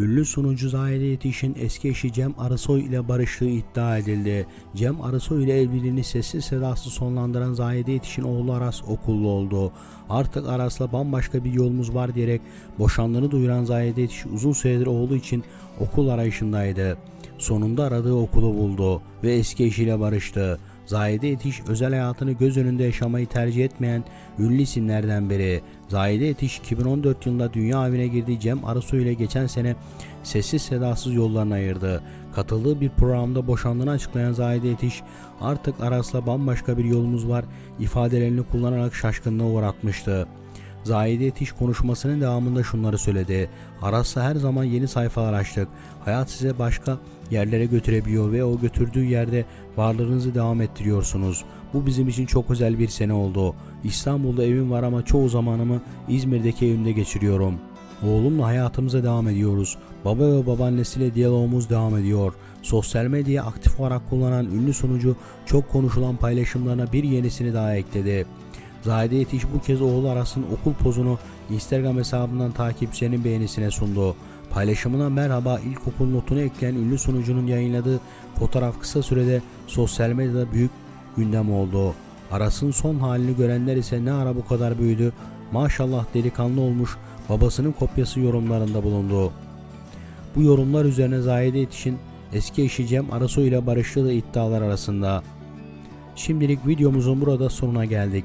Ünlü sunucu Zahide Yetiş'in eski eşi Cem Arısoy ile barıştığı iddia edildi. Cem Arısoy ile evliliğini sessiz sedasız sonlandıran Zahide Yetiş'in oğlu Aras okullu oldu. Artık Aras'la bambaşka bir yolumuz var diyerek boşandığını duyuran Zahide Yetiş uzun süredir oğlu için okul arayışındaydı. Sonunda aradığı okulu buldu ve eski eşiyle barıştı. Zahide Yetiş özel hayatını göz önünde yaşamayı tercih etmeyen ünlü isimlerden biri. Zahide Yetiş 2014 yılında dünya evine girdiği Cem Arısoy ile geçen sene sessiz sedasız yollarını ayırdı. Katıldığı bir programda boşandığını açıklayan Zahide Yetiş artık Aras'la bambaşka bir yolumuz var ifadelerini kullanarak şaşkınlığa uğratmıştı. Zahide Yetiş konuşmasının devamında şunları söyledi. Aras'la her zaman yeni sayfalar açtık. Hayat size başka yerlere götürebiliyor ve o götürdüğü yerde varlığınızı devam ettiriyorsunuz. Bu bizim için çok özel bir sene oldu. İstanbul'da evim var ama çoğu zamanımı İzmir'deki evimde geçiriyorum. Oğlumla hayatımıza devam ediyoruz. Baba ve babaannesiyle diyalogumuz devam ediyor. Sosyal medyayı aktif olarak kullanan ünlü sunucu çok konuşulan paylaşımlarına bir yenisini daha ekledi. Zahide Yetiş bu kez oğlu Aras'ın okul pozunu Instagram hesabından takipçilerinin beğenisine sundu. Paylaşımına merhaba ilkokul notunu ekleyen ünlü sunucunun yayınladığı fotoğraf kısa sürede sosyal medyada büyük gündem oldu. Aras'ın son halini görenler ise ne ara bu kadar büyüdü, maşallah delikanlı olmuş, babasının kopyası yorumlarında bulundu. Bu yorumlar üzerine Zahide Yetiş'in eski eşi Cem Arasoy ile barıştığı iddialar arasında. Şimdilik videomuzun burada sonuna geldik.